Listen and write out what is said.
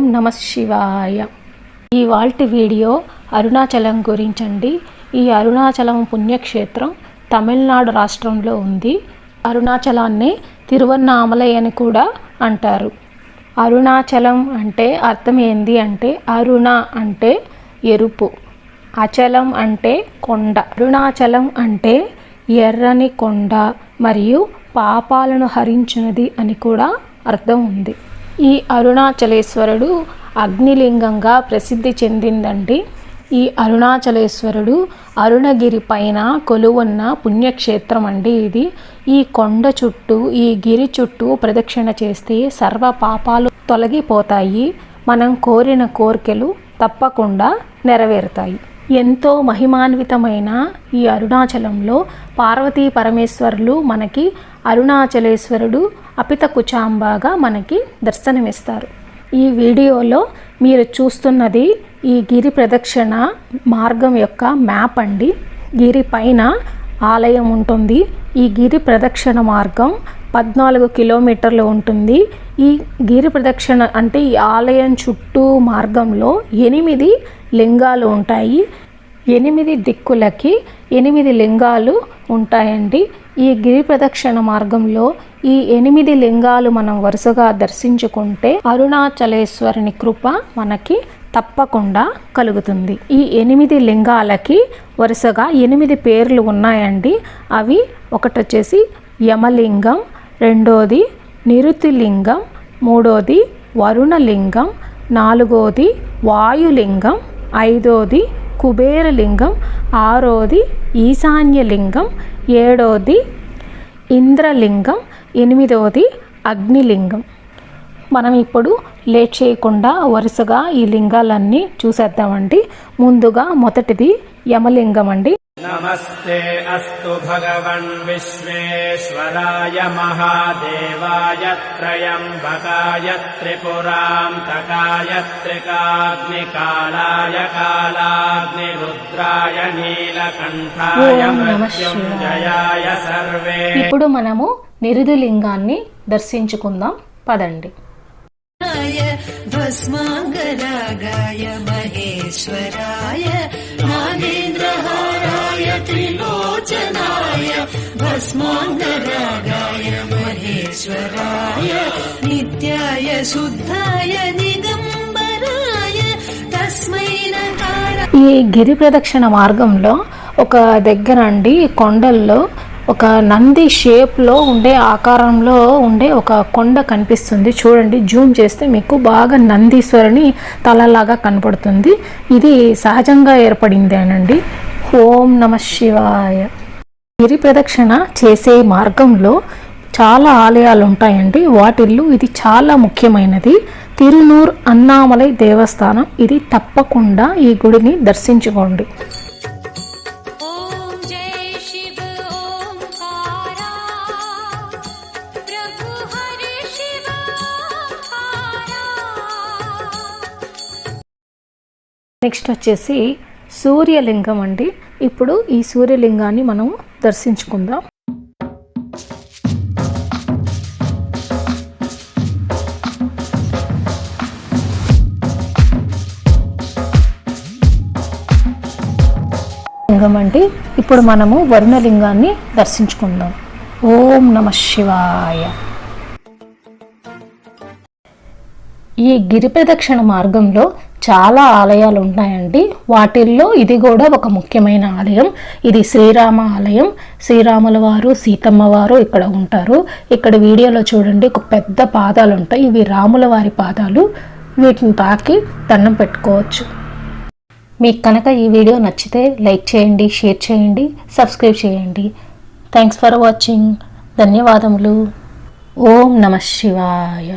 ఓం నమ శివాయ. ఈ వీడియో అరుణాచలం గురించండి. ఈ అరుణాచలం పుణ్యక్షేత్రం తమిళనాడు రాష్ట్రంలో ఉంది. అరుణాచలాన్ని తిరువన్నామలై అని కూడా అంటారు. అరుణాచలం అంటే అర్థం ఏంది అంటే అరుణ అంటే ఎరుపు. అచలం అంటే కొండ. అరుణాచలం అంటే ఎర్రని కొండ మరియు పాపాలను హరించినది అని కూడా అర్థం ఉంది. ఈ అరుణాచలేశ్వరుడు అగ్నిలింగంగా ప్రసిద్ధి చెందిందండి. ఈ అరుణాచలేశ్వరుడు అరుణగిరి పైన కొలువున్న పుణ్యక్షేత్రం అండి ఇది. ఈ కొండ చుట్టూ ఈ గిరి చుట్టూ ప్రదక్షిణ చేస్తే సర్వ పాపాలు తొలగిపోతాయి. మనం కోరిన కోరికలు తప్పకుండా నెరవేరుతాయి. ఎంతో మహిమాన్వితమైన ఈ అరుణాచలంలో పార్వతీ పరమేశ్వరులు మనకి అరుణాచలేశ్వరుడు అపిత కుచాంబాగా మనకి దర్శనమిస్తారు. ఈ వీడియోలో మీరు చూస్తున్నది ఈ గిరి ప్రదక్షిణ మార్గం యొక్క మ్యాప్ అండి. గిరి పైన ఆలయం ఉంటుంది. ఈ గిరి ప్రదక్షిణ మార్గం పద్నాలుగు కిలోమీటర్లు ఉంటుంది. ఈ గిరి ప్రదక్షిణ అంటే ఈ ఆలయం చుట్టూ మార్గంలో ఎనిమిది లింగాలు ఉంటాయి. ఎనిమిది దిక్కులకి ఎనిమిది లింగాలు ఉంటాయండి. ఈ గిరి ప్రదక్షిణ మార్గంలో ఈ ఎనిమిది లింగాలు మనం వరుసగా దర్శించుకుంటే అరుణాచలేశ్వరుని కృప మనకి తప్పకుండా కలుగుతుంది. ఈ ఎనిమిది లింగాలకి వరుసగా ఎనిమిది పేర్లు ఉన్నాయండి. అవి ఒకటొచ్చేసి యమలింగం రెండోది నిరుతిలింగం మూడోది వరుణలింగం నాలుగోది వాయులింగం ఐదోది కుబేరలింగం ఆరోది ఈశాన్యలింగం ఏడోది ఇంద్రలింగం ఎనిమిదవది అగ్నిలింగం. మనం ఇప్పుడు లేట్ చేయకుండా వరుసగా ఈ లింగాలన్నీ చూసేద్దామండి. ముందుగా మొదటిది యమలింగం అండి नमस्ते अस्तु भगवन् विश्वेश्वराय महादेवाय त्रयम्बकाय त्रिपुरान्तकाय त्रिकाग्निकालाय कालाग्निरुद्राय नीलकण्ठाय ఓం నమః मृत्युञ्जयाय सर्वे ఇప్పుడు మనము నిరుదు లింగాన్ని దర్శించుకుందాం పదండి य भस्माङ्गरागाय महेश्वराय नागेन्द्रहाराय त्रिलोचनाय भस्माङ्गरागाय महेश्वराय नित्याय शुद्धाय दिगम्बराय तस्मै नकार ఈ గిరి ప్రదక్షిణ మార్గంలో ఒక దగ్గర అండి కొండల్లో ఒక నంది షేప్లో ఉండే ఆకారంలో ఉండే ఒక కొండ కనిపిస్తుంది. చూడండి జూమ్ చేస్తే మీకు బాగా నందీశ్వరుని తలలాగా కనపడుతుంది. ఇది సహజంగా ఏర్పడిందేనండి ఓం నమ శివాయ. గిరి ప్రదక్షిణ చేసే మార్గంలో చాలా ఆలయాలు ఉంటాయండి. వాటిల్లో ఇది చాలా ముఖ్యమైనది. తిరునూర్ అన్నామలై దేవస్థానం. ఇది తప్పకుండా ఈ గుడిని దర్శించుకోండి. నెక్స్ట్ వచ్చేసి సూర్యలింగం అండి. ఇప్పుడు ఈ సూర్యలింగాన్ని మనం దర్శించుకుందాం. లింగం అండి. ఇప్పుడు మనము వరుణలింగాన్ని దర్శించుకుందాం. ఓం నమ శివాయ. ఈ గిరి ప్రదక్షిణ మార్గంలో చాలా ఆలయాలు ఉన్నాయండి వాటిల్లో ఇది కూడా ఒక ముఖ్యమైన ఆలయం. ఇది శ్రీరామ ఆలయం. శ్రీరాముల వారు సీతమ్మ వారు ఇక్కడ ఉంటారు. ఇక్కడ వీడియోలో చూడండి ఒక పెద్ద పాదాలు ఉంటాయి ఇవి రాముల వారి పాదాలు. వీటిని తాకి దండం పెట్టుకోవచ్చు. మీకు కనుక ఈ వీడియో నచ్చితే లైక్ చేయండి షేర్ చేయండి సబ్స్క్రైబ్ చేయండి. Thanks for watching. ధన్యవాదములు. ఓం నమ శివాయ.